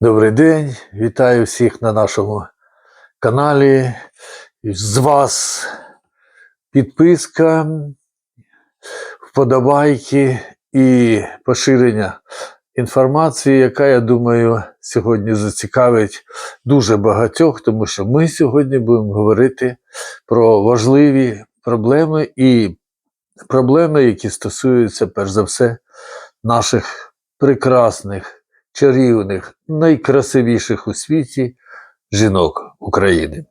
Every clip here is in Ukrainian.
Добрий день, вітаю всіх на нашому каналі. З вас підписка, вподобайки і поширення інформації, яка, я думаю, сьогодні зацікавить дуже багатьох, тому що ми сьогодні будемо говорити про важливі проблеми і проблеми, які стосуються, перш за все, наших прекрасних чарівних, найкрасивіших у світі жінок України.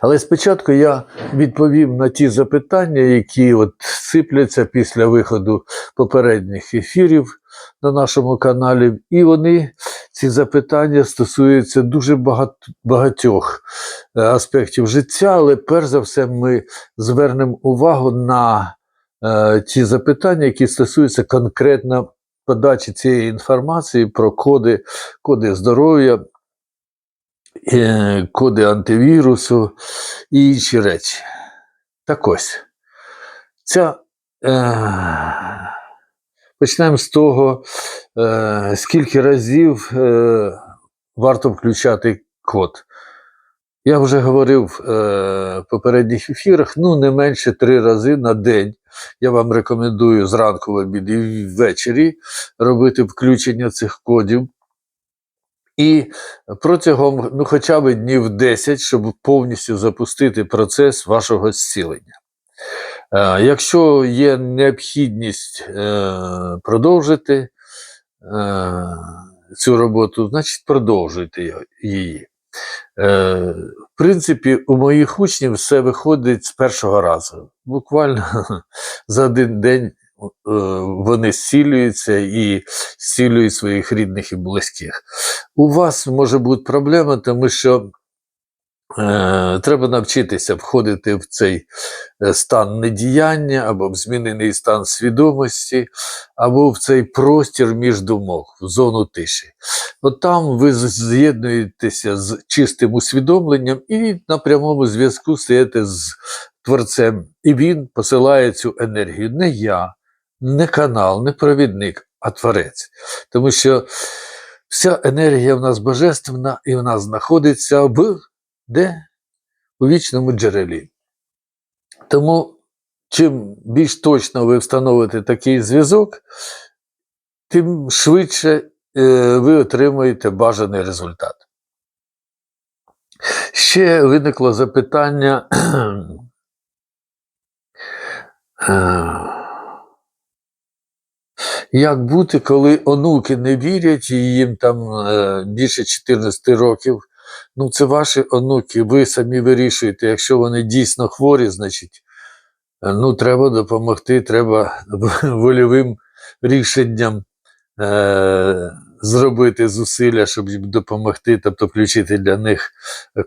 Але спочатку я відповім на ті запитання, які от сипляться після виходу попередніх ефірів на нашому каналі. І вони, ці запитання, стосуються дуже багат, багатьох е, аспектів життя, але перш за все ми звернемо увагу на е, ті запитання, які стосуються конкретно подачі цієї інформації про коди, коди здоров'я, е, коди антивірусу і інші речі. Так ось, ця, е, почнемо з того, е, скільки разів е, варто включати код. Я вже говорив е, в попередніх ефірах, ну не менше три рази на день. Я вам рекомендую зранку в обід і ввечері робити включення цих кодів. І протягом ну, хоча б днів 10, щоб повністю запустити процес вашого зцілення. Е, якщо є необхідність е, продовжити е, цю роботу, значить продовжуйте її. Е, в принципі, у моїх учнів все виходить з першого разу. Буквально за один день е, вони зцілюються і зцілюють своїх рідних і близьких. У вас може бути проблема, тому що треба навчитися входити в цей е, стан недіяння або в змінений стан свідомості, або в цей простір між думок, в зону тиші. От там ви з'єднуєтеся з чистим усвідомленням і на прямому зв'язку стаєте з творцем. І він посилає цю енергію. Не я, не канал, не провідник, а творець. Тому що вся енергія в нас божественна і вона знаходиться в де? У вічному джерелі. Тому чим більш точно ви встановите такий зв'язок, тим швидше е, ви отримуєте бажаний результат. Ще виникло запитання. е, Як бути, коли онуки не вірять і їм там е, більше 14 років? Ну, це ваші онуки, ви самі вирішуєте. Якщо вони дійсно хворі, значить, е, ну, треба допомогти, треба вольовим рішенням е, зробити зусилля, щоб їм допомогти, тобто включити для них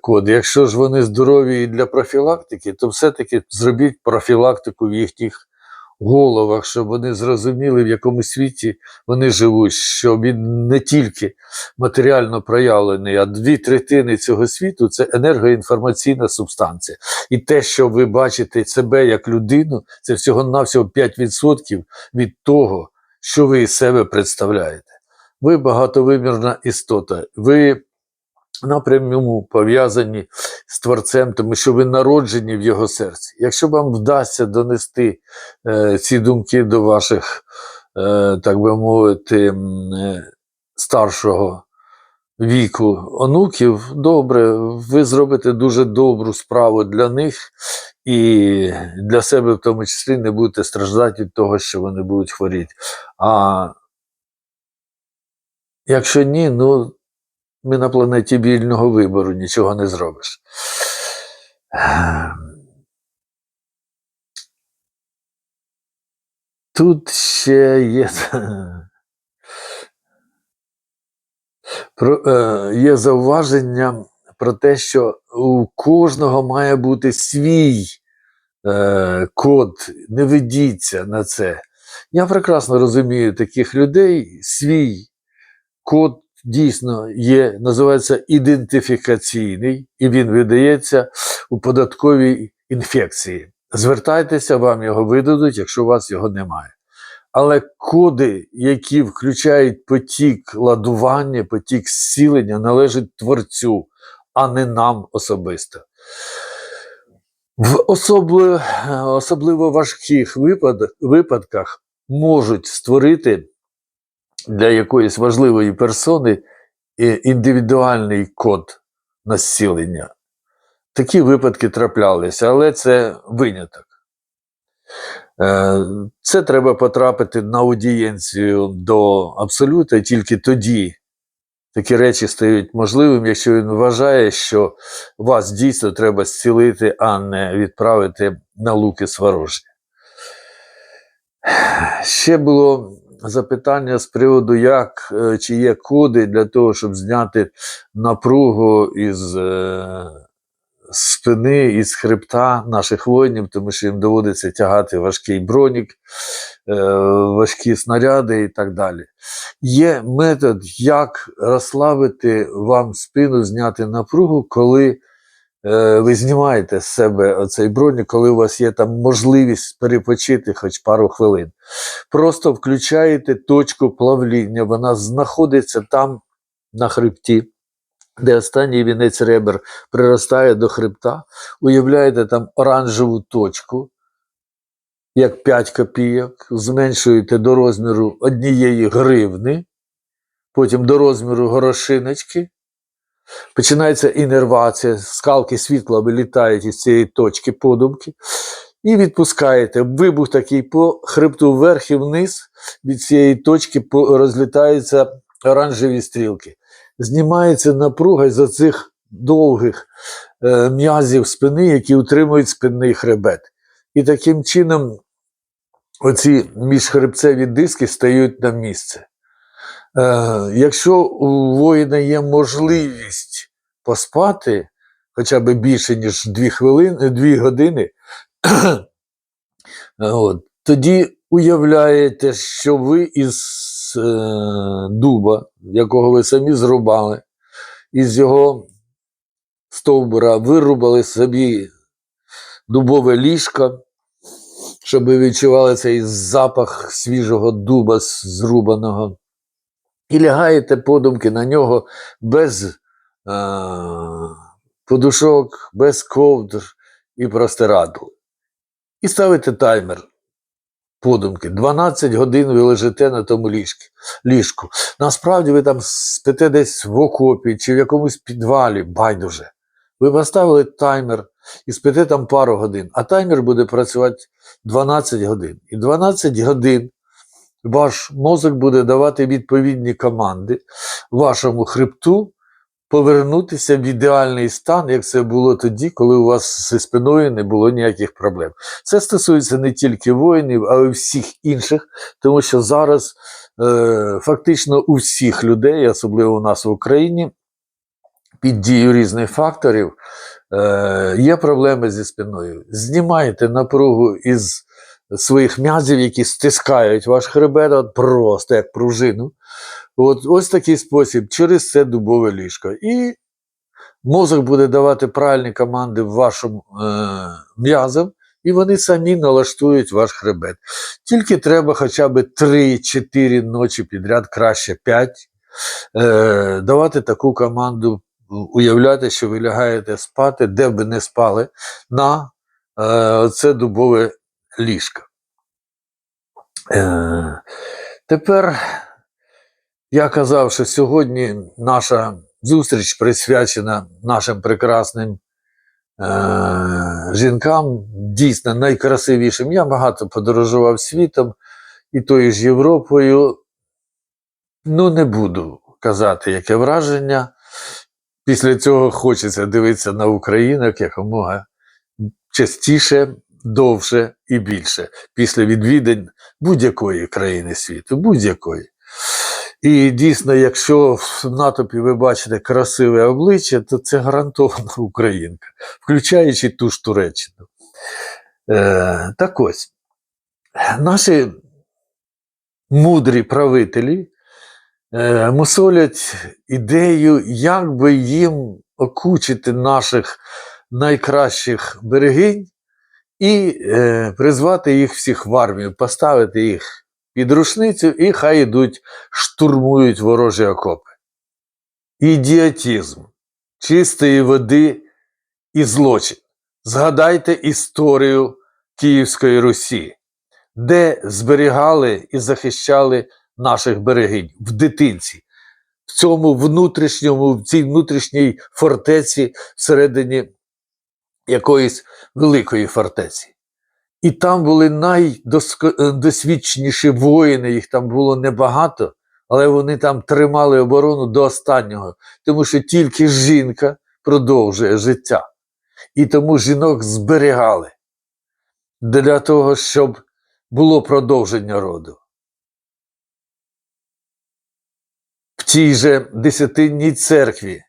код. Якщо ж вони здорові і для профілактики, то все-таки зробіть профілактику в їхніх головах, щоб вони зрозуміли, в якому світі вони живуть, що він не тільки матеріально проявлений, а дві третини цього світу це енергоінформаційна субстанція. І те, що ви бачите себе як людину, це всього-навсього 5% від того, що ви із себе представляєте. Ви багатовимірна істота, ви напряму пов'язані з Творцем, тому що ви народжені в його серці. Якщо вам вдасться донести е, ці думки до ваших, е, так би мовити, е, старшого віку онуків, добре, ви зробите дуже добру справу для них і для себе в тому числі не будете страждати від того, що вони будуть хворіти. А якщо ні, ну ми на планеті вільного вибору нічого не зробиш. Тут ще є, про, е, є зауваження про те, що у кожного має бути свій е, код, не ведіться на це. Я прекрасно розумію таких людей, свій код дійсно є, називається ідентифікаційний, і він видається у податковій інфекції. Звертайтеся, вам його видадуть, якщо у вас його немає. Але коди, які включають потік ладування, потік зцілення, належать творцю, а не нам особисто. В особливо, особливо важких випад- випадках можуть створити для якоїсь важливої персони індивідуальний код на зцілення. Такі випадки траплялися, але це виняток. Е, Це треба потрапити на аудієнцію до абсолюта, і тільки тоді такі речі стають можливими, якщо він вважає, що вас дійсно треба зцілити, а не відправити на луки сварожі. Ще було запитання з приводу, як е, чи є коди для того, щоб зняти напругу із е, спини, із хребта наших воїнів, тому що їм доводиться тягати важкий бронік, е, важкі снаряди і так далі. Є метод, як розслабити вам спину, зняти напругу, коли ви знімаєте з себе оцей бронік, коли у вас є там можливість перепочити хоч пару хвилин. Просто включаєте точку плавління, вона знаходиться там на хребті. Де останній вінець ребер приростає до хребта, уявляєте там оранжеву точку, як 5 копійок, зменшуєте до розміру однієї гривни, потім до розміру горошиночки. Починається інервація, скалки світла вилітають із цієї точки подумки, і відпускаєте. Вибух такий по хребту вверх і вниз, від цієї точки розлітаються оранжеві стрілки. Знімається напруга з оцих довгих е, м'язів спини, які утримують спинний хребет. І таким чином оці міжхребцеві диски стають на місце. Е, якщо у воїна є можливість поспати хоча б більше, ніж 2, хвилини, 2 години, от, тоді уявляєте, що ви із е, дуба, якого ви самі зрубали, із його стовбура вирубали собі дубове ліжко, щоб ви відчували цей запах свіжого дуба зрубаного. І лягаєте подумки на нього без е, подушок, без ковдр і простирадл. І ставите таймер. Подумки. 12 годин ви лежите на тому ліжку. ліжку. Насправді ви там спите десь в окопі чи в якомусь підвалі, байдуже. Ви поставили таймер і спите там пару годин, а таймер буде працювати 12 годин. І 12 годин ваш мозок буде давати відповідні команди вашому хребту повернутися в ідеальний стан, як це було тоді, коли у вас зі спиною не було ніяких проблем. Це стосується не тільки воїнів, а й всіх інших, тому що зараз е, фактично у всіх людей, особливо у нас в Україні, під дією різних факторів, е, є проблеми зі спиною. Знімайте напругу із своїх м'язів, які стискають ваш хребет, от просто як пружину. От, ось такий спосіб, через це дубове ліжко. І мозок буде давати правильні команди вашим е, м'язам, і вони самі налаштують ваш хребет. Тільки треба хоча б 3-4 ночі підряд, краще 5, е, давати таку команду, уявляти, що ви лягаєте спати, де б не спали, на е, це дубове ліжко. Е, тепер я казав, що сьогодні наша зустріч присвячена нашим прекрасним е, жінкам, дійсно найкрасивішим. Я багато подорожував світом і тою ж Європою. Ну, не буду казати, яке враження. Після цього хочеться дивитися на українок якомога частіше, довше і більше після відвідань будь-якої країни світу, будь-якої. І дійсно, якщо в натовпі ви бачите красиве обличчя, то це гарантована українка, включаючи ту ж Туреччину. Е, так ось, наші мудрі правителі е, мусолять ідею, як би їм окучити наших найкращих берегинь і е, призвати їх всіх в армію, поставити їх під рушницю і хай ідуть, штурмують ворожі окопи. Ідіотізм чистої води і злочин. Згадайте історію Київської Русі, де зберігали і захищали наших берегинь в дитинці, в цьому внутрішньому, в цій внутрішній фортеці всередині якоїсь великої фортеці. І там були найдосвідченіші воїни, їх там було небагато, але вони там тримали оборону до останнього, тому що тільки жінка продовжує життя. І тому жінок зберігали для того, щоб було продовження роду. В тій же десятинній церкві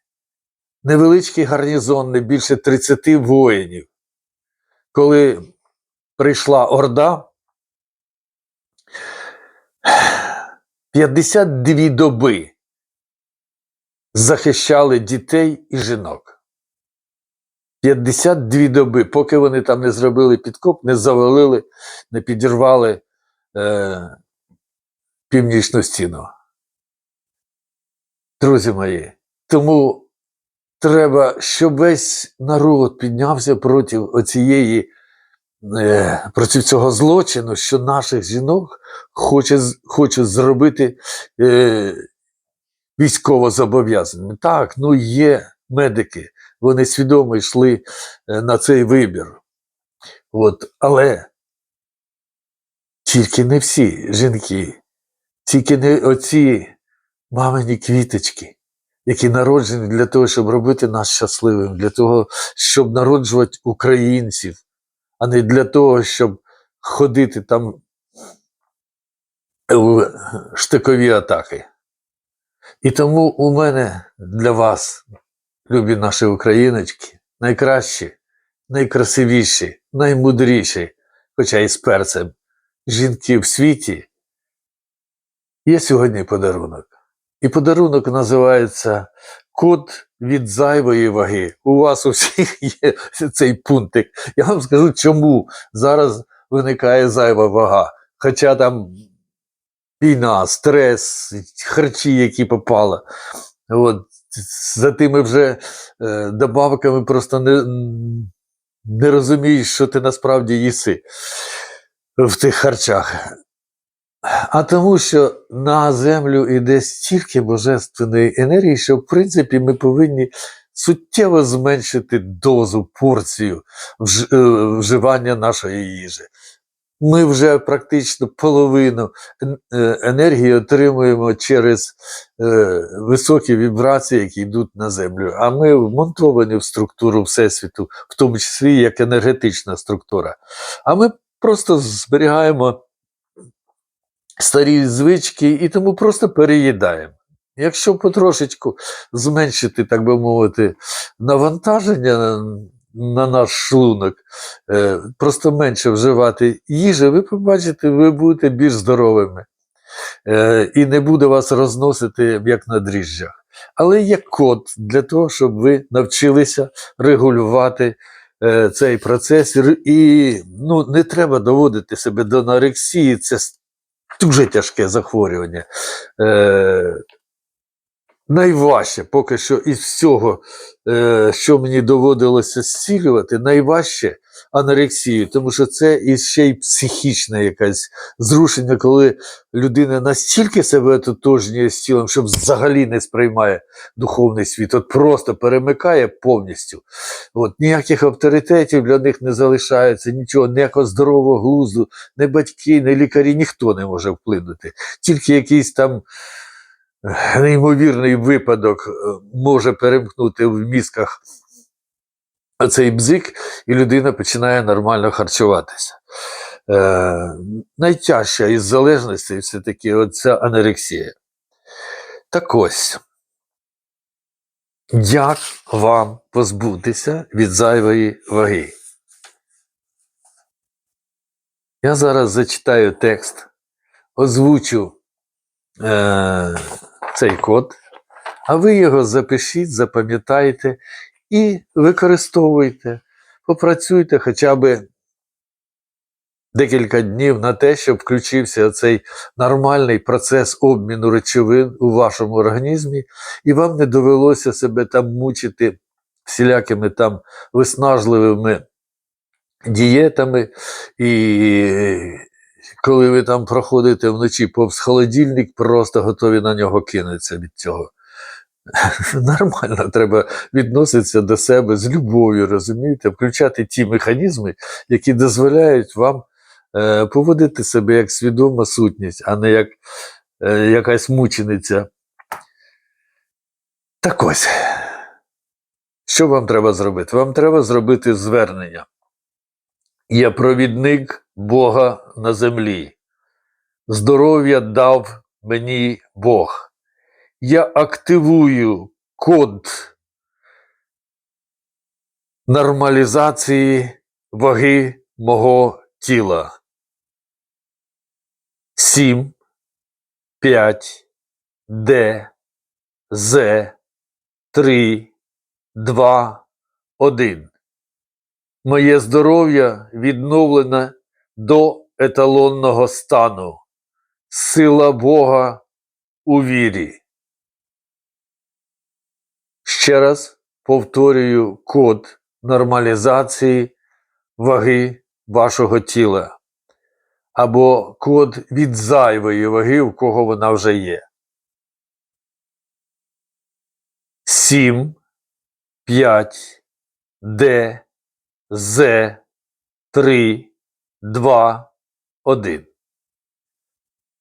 невеличкий гарнізон, не більше 30 воїнів. Коли прийшла Орда, 52 доби захищали дітей і жінок. 52 доби, поки вони там не зробили підкоп, не завалили, не підірвали е, північну стіну. Друзі мої, тому треба, щоб весь народ піднявся проти оцієї, е, проти цього злочину, що наших жінок хоче, хочуть зробити е, військово зобов'язаними. Так, ну є медики, вони свідомо йшли е, на цей вибір. От, але тільки не всі жінки, тільки не оці мамині квіточки, які народжені для того, щоб робити нас щасливим, для того, щоб народжувати українців, а не для того, щоб ходити там в штикові атаки. І тому у мене для вас, любі наші україночки, найкращі, найкрасивіші, наймудріші, хоча і з перцем, жінки в світі, є сьогодні подарунок. І подарунок називається Код від зайвої ваги. У вас у всіх є цей пунктик. Я вам скажу, чому зараз виникає зайва вага. Хоча там війна, стрес, харчі, які попали. От, за тими вже е, добавками просто не, не розумієш, що ти насправді їси в тих харчах. А тому, що на землю йде стільки божественної енергії, що в принципі ми повинні суттєво зменшити дозу, порцію е, вживання нашої їжі. Ми вже практично половину е, енергії отримуємо через е, високі вібрації, які йдуть на землю. А ми вмонтовані в структуру Всесвіту, в тому числі як енергетична структура. А ми просто зберігаємо старі звички і тому просто переїдаємо. Якщо потрошечку зменшити, так би мовити, навантаження на, на наш шлунок, е, просто менше вживати їжі, ви побачите, ви будете більш здоровими. Е, і не буде вас розносити як на дріжджах. Але є код для того, щоб ви навчилися регулювати е, цей процес. І ну, не треба доводити себе до анорексії, це дуже тяжке захворювання. Е, найважче поки що із всього, е, що мені доводилося зцілювати, найважче анорексію, тому що це і ще й психічне якесь зрушення, коли людина настільки себе ототожнює з тілом, що взагалі не сприймає духовний світ, от просто перемикає повністю. От, ніяких авторитетів для них не залишається, нічого, ніякого здорового глузду, не батьки, не лікарі, ніхто не може вплинути. Тільки якийсь там неймовірний випадок е, може перемкнути в мізках цей бзик, і людина починає нормально харчуватися. Е, найтяжча із залежностей все-таки оця анорексія. Так ось, як вам позбутися від зайвої ваги? Я зараз зачитаю текст, озвучу е, цей код, а ви його запишіть, запам'ятайте і використовуйте, попрацюйте хоча б декілька днів на те, щоб включився цей нормальний процес обміну речовин у вашому організмі, і вам не довелося себе там мучити всілякими там виснажливими дієтами, і коли ви там проходите вночі повз холодильник, просто готові на нього кинутися від цього. Нормально треба відноситися до себе з любов'ю, розумієте, включати ті механізми, які дозволяють вам е, поводити себе як свідома сутність, а не як е, якась мучениця. Так ось, що вам треба зробити? Вам треба зробити звернення. Я провідник Бога на землі. Здоров'я дав мені Бог. Я активую код нормалізації ваги мого тіла. 7, 5, Д, З, 3, 2, 1. Моє здоров'я відновлене до еталонного стану. Сила Бога у вірі. Ще раз повторюю код нормалізації ваги вашого тіла. Або код від зайвої ваги, у кого вона вже є. 7, 5, Д, З, 3, 2, 1.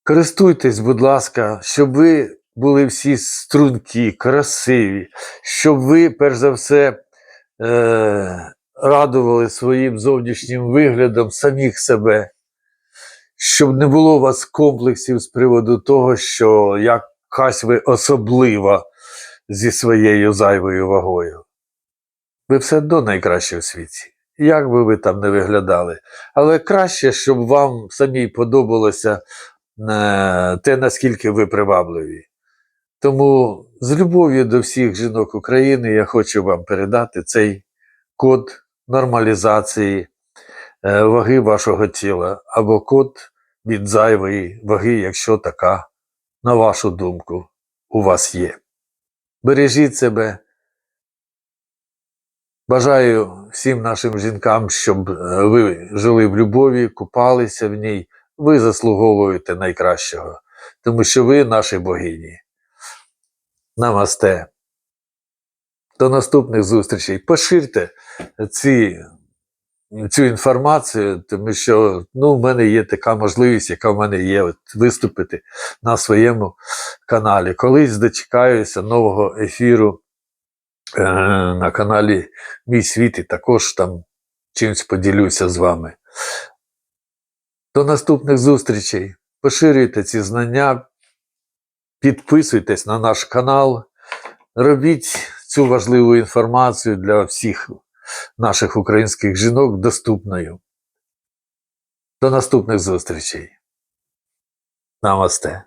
Користуйтесь, будь ласка, щоб ви були всі стрункі, красиві, щоб ви, перш за все, е- радували своїм зовнішнім виглядом самих себе, щоб не було у вас комплексів з приводу того, що якась ви особлива зі своєю зайвою вагою. Ви все одно найкраще в світі. Як би ви там не виглядали. Але краще, щоб вам самій подобалося е, те, наскільки ви привабливі. Тому з любов'ю до всіх жінок України я хочу вам передати цей код нормалізації е, ваги вашого тіла або код від зайвої ваги, якщо така, на вашу думку, у вас є. Бережіть себе. Бажаю всім нашим жінкам, щоб е, ви жили в любові, купалися в ній. Ви заслуговуєте найкращого, тому що ви наші богині. Намасте. До наступних зустрічей. Поширте ці, цю інформацію, тому що ну, в мене є така можливість, яка в мене є от, виступити на своєму каналі. Колись дочекаюся нового ефіру на каналі Мій світ і також там чимось поділюся з вами. До наступних зустрічей. Поширюйте ці знання, підписуйтесь на наш канал, робіть цю важливу інформацію для всіх наших українських жінок доступною. До наступних зустрічей. Намасте.